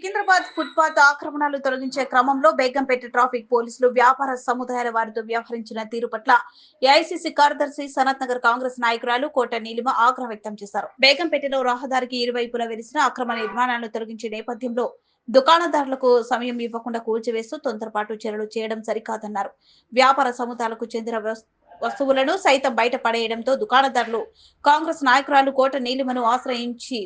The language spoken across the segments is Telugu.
సికింద్రాబాద్ ఫుట్పాత్ ఆక్రమణలు తొలగించే క్రమంలో బేగంపేట ట్రాఫిక్ పోలీసులు వ్యాపార సముదాయాల వారితో వ్యవహరించిన తీరు పట్ల ఏఐసిసి కార్యదర్శి సనత్ నగర్ కాంగ్రెస్ నాయకురాలు కోట నీలిమ ఆగ్రహం వ్యక్తం చేశారు. బేగంపేటలో రహదారికి ఇరువైపులా వెలిసిన అక్రమ నిర్మాణాలను తొలగించే నేపథ్యంలో దుకాణదారులకు సమయం ఇవ్వకుండా కూల్చివేస్తూ తొందరపాటు చర్యలు చేయడం సరికాదన్నారు. వ్యాపార సముదాయాలకు చెందిన వస్తువులను సైతం బయట పడేయడంతో దుకాణదారులు కాంగ్రెస్ నాయకురాలు కోట నీలిమను ఆశ్రయించి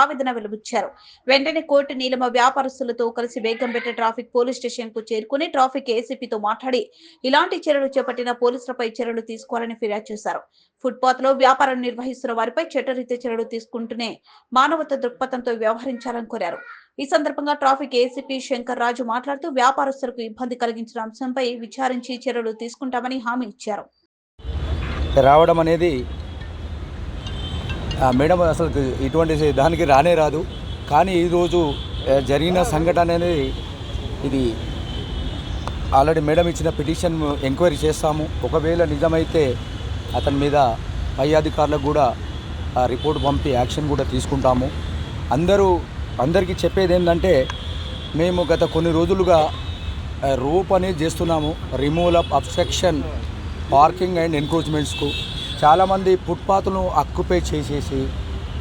ఆవేదన వెలుబుచ్చారు వెంటనే కోట నీలిమ వ్యాపారస్తులతో కలిసి బేగంపేట ట్రాఫిక్ పోలీస్ స్టేషన్కు చేరుకుని ట్రాఫిక్ ఏసీపీతో మాట్లాడి ఇలాంటి చర్యలు చేపట్టిన పోలీసులపై చర్యలు తీసుకోవాలని ఫిర్యాదు చేశారు. ఫుట్పాత్లో వ్యాపారం నిర్వహిస్తున్న వారిపై చట్టరీత్యా చర్యలు తీసుకుంటూనే మానవత దృక్పథంతో వ్యవహరించాలని కోరారు. ఈ సందర్భంగా ట్రాఫిక్ ఏసీపీ శంకర్ రాజు మాట్లాడుతూ వ్యాపారస్తులకు ఇబ్బంది కలిగించిన అంశంపై విచారించి చర్యలు తీసుకుంటామని హామీ ఇచ్చారు. రావడం అనేది ఆ మేడం అసలు ఇటువంటి దానికి రానే రాదు. కానీ ఈరోజు జరిగిన సంఘటన అనేది ఇది ఆల్రెడీ మేడం ఇచ్చిన పిటిషన్ ఎంక్వైరీ చేస్తాము. ఒకవేళ నిజమైతే అతని మీద పై అధికారులకు కూడా ఆ రిపోర్ట్ పంపి యాక్షన్ కూడా తీసుకుంటాము. అందరూ అందరికీ చెప్పేది ఏంటంటే మేము గత కొన్ని రోజులుగా రూప్ అనేది చేస్తున్నాము. Removal of obstruction parking and ఎన్క్రోచ్మెంట్స్కు చాలామంది ఫుట్పాత్ను అక్యుపై చేసేసి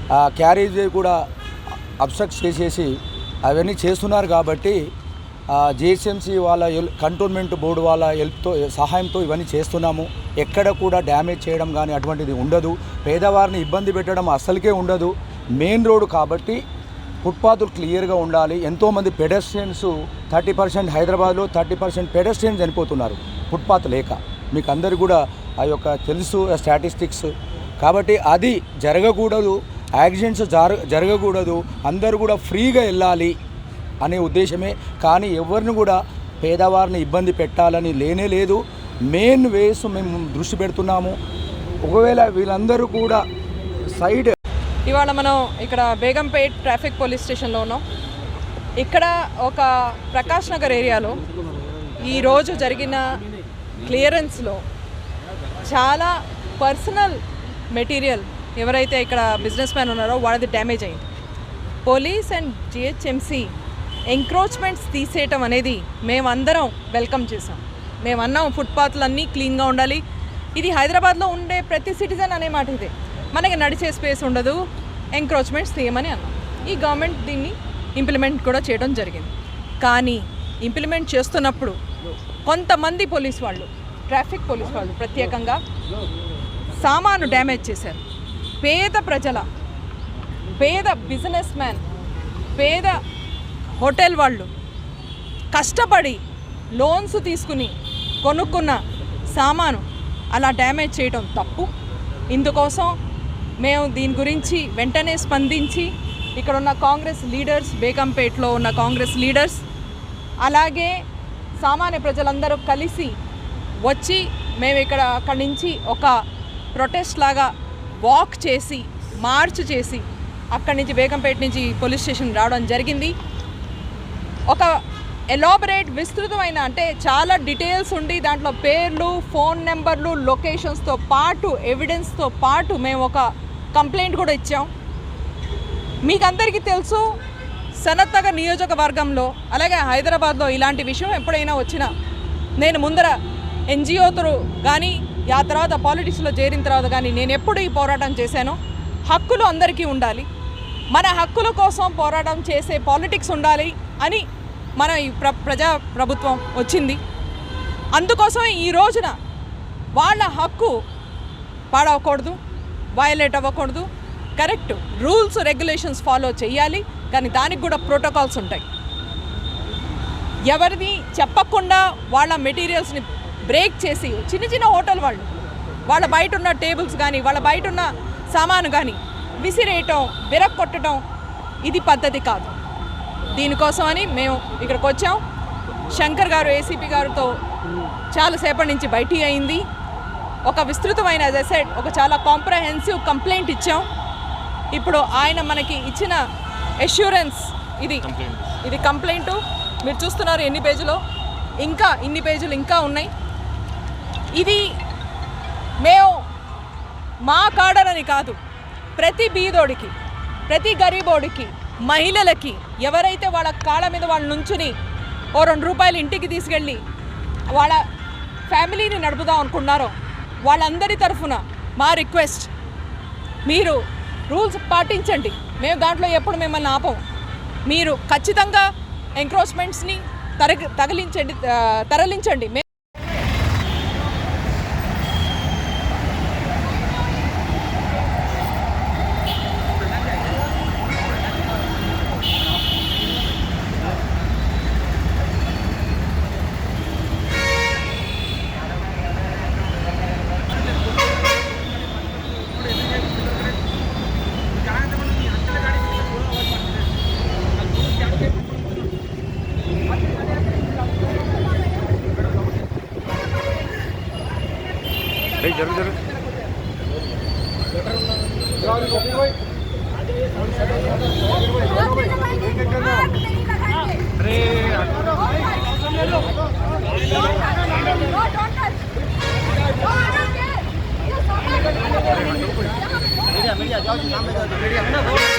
క్యారేజీ క్యారేజ్ కూడా అబ్స్ట్రక్ట్ చేసేసి అవన్నీ చేస్తున్నారు కాబట్టి జేసీఎంసీ వాళ్ళ కంటోన్మెంట్ బోర్డు వాళ్ళ హెల్ప్తో సహాయంతో ఇవన్నీ చేస్తున్నాము. ఎక్కడ కూడా డ్యామేజ్ చేయడం కానీ అటువంటిది ఉండదు. పేదవారిని ఇబ్బంది పెట్టడం అసలుకే ఉండదు. మెయిన్ రోడ్ కాబట్టి ఫుట్పాత్లు క్లియర్గా ఉండాలి. ఎంతోమంది పెడస్ట్రియన్స్ థర్టీ పర్సెంట్ హైదరాబాద్లో థర్టీ పర్సెంట్ పెడస్ట్రియన్స్ చనిపోతున్నారు ఫుట్పాత్ లేక. మీకు అందరు కూడా ఆ యొక్క తెలుసు స్టాటిస్టిక్స్ కాబట్టి అది జరగకూడదు యాక్సిడెంట్స్ జర జరగకూడదు అందరూ కూడా ఫ్రీగా వెళ్ళాలి అనే ఉద్దేశమే. కానీ ఎవరిని కూడా పేదవారిని ఇబ్బంది పెట్టాలని లేనే లేదు. మెయిన్ వేస్ మేము దృష్టి పెడుతున్నాము. ఒకవేళ వీళ్ళందరూ కూడా సైడ్ ఇవాళ మనం ఇక్కడ బేగంపేట్ ట్రాఫిక్ పోలీస్ స్టేషన్లో ఉన్నాం. ఇక్కడ ఒక ప్రకాష్ నగర్ ఏరియాలో ఈరోజు జరిగిన క్లియరెన్స్లో. చాలా పర్సనల్ మెటీరియల్ ఎవరైతే ఇక్కడ బిజినెస్ మ్యాన్ ఉన్నారో వాళ్ళది డ్యామేజ్ అయింది. పోలీస్ అండ్ జిహెచ్ఎంసి ఎంక్రోచ్మెంట్స్ తీసేయటం అనేది మేమందరం వెల్కమ్ చేసాం మేము అన్నాం ఫుట్పాత్లన్నీ క్లీన్గా ఉండాలి. ఇది హైదరాబాద్లో ఉండే ప్రతి సిటిజన్ అనే మాట ఇదే. మనకి నడిచే స్పేస్ ఉండదు. ఎంక్రోచ్మెంట్స్ తీయమని అన్నాం. ఈ గవర్నమెంట్ దీన్ని ఇంప్లిమెంట్ కూడా చేయడం జరిగింది. కానీ ఇంప్లిమెంట్ చేస్తున్నప్పుడు కొంతమంది పోలీస్ వాళ్ళు ట్రాఫిక్ పోలీస్ వాళ్ళు ప్రత్యేకంగా సామాను డ్యామేజ్ చేశారు. పేద ప్రజల పేద బిజినెస్ మ్యాన్ పేద హోటల్ వాళ్ళు కష్టపడి లోన్స్ తీసుకుని కొనుక్కున్న సామాను అలా డ్యామేజ్ చేయడం తప్పు. ఇందుకోసం మేము దీని గురించి వెంటనే స్పందించి ఇక్కడ ఉన్న కాంగ్రెస్ లీడర్స్ బేగంపేట్లో ఉన్న కాంగ్రెస్ లీడర్స్ అలాగే సామాన్య ప్రజలందరూ కలిసి వచ్చి మేము ఇక్కడ అక్కడి నుంచి ఒక ప్రొటెస్ట్ లాగా వాక్ చేసి మార్చ్ చేసి అక్కడి నుంచి బేగంపేట నుంచి పోలీస్ స్టేషన్ రావడం జరిగింది. ఒక ఎలాబరేట్ విస్తృతమైన అంటే చాలా డీటెయిల్స్ ఉండి దాంట్లో పేర్లు ఫోన్ నెంబర్లు లొకేషన్స్తో పాటు ఎవిడెన్స్తో పాటు మేము ఒక కంప్లైంట్ కూడా ఇచ్చాం. మీకు అందరికీ తెలుసు సనత్ నియోజకవర్గంలో అలాగే హైదరాబాద్లో ఇలాంటి విషయం ఎప్పుడైనా వచ్చినా నేను ముందర ఎన్జిఓతో కానీ ఆ తర్వాత పాలిటిక్స్లో చేరిన తర్వాత కానీ నేను ఎప్పుడు ఈ పోరాటం చేశానో హక్కులు అందరికీ ఉండాలి. మన హక్కుల కోసం పోరాటం చేసే పాలిటిక్స్ ఉండాలి అని మన ఈ ప్ర ప్రజా ప్రభుత్వం వచ్చింది. అందుకోసం ఈ రోజున వాళ్ళ హక్కు పాడవకూడదు వయలేట్ అవ్వకూడదు. కరెక్ట్ రూల్స్ రెగ్యులేషన్స్ ఫాలో చేయాలి. కానీ దానికి కూడా ప్రోటోకాల్స్ ఉంటాయి. ఎవరిది చెప్పకుండా వాళ్ళ మెటీరియల్స్ని బ్రేక్ చేసి చిన్న చిన్న హోటల్ వాళ్ళు వాళ్ళ బయట ఉన్న టేబుల్స్ కానీ వాళ్ళ బయట ఉన్న సామాను కానీ విసిరేయటం విరక్కొట్టడం ఇది పద్ధతి కాదు. దీనికోసమని మేము ఇక్కడికి వచ్చాం. శంకర్ గారు ఏసీపీ గారితో చాలాసేపటి నుంచి బయటికి అయింది. ఒక విస్తృతమైన సెట్ ఒక చాలా కాంప్రహెన్సివ్ కంప్లైంట్ ఇచ్చాం. ఇప్పుడు ఆయన మనకి ఇచ్చిన అష్యూరెన్స్ ఇది ఇది కంప్లైంట్ మీరు చూస్తున్నారు ఎన్ని పేజీలో? ఇంకా ఇన్ని పేజీలు ఇంకా ఉన్నాయి. ఇది మేము మా కాడనని కాదు ప్రతి బీదోడికి ప్రతి గరీబోడికి మహిళలకి ఎవరైతే వాళ్ళ కాళ్ళ మీద వాళ్ళు నుంచుని ఓ రెండు రూపాయలు ఇంటికి తీసుకెళ్ళి వాళ్ళ ఫ్యామిలీని నడుపుదాం అనుకున్నారో వాళ్ళందరి తరఫున మా రిక్వెస్ట్ మీరు రూల్స్ పాటించండి. మేము దాంట్లో ఎప్పుడు మిమ్మల్ని ఆపం. మీరు ఖచ్చితంగా ఎంక్రోచ్మెంట్స్ని తరగ తగిలించండి తరలించండి. ભાઈ જરૂર જરૂર. મીડિયા મીડિયા જાઓ મીડિયા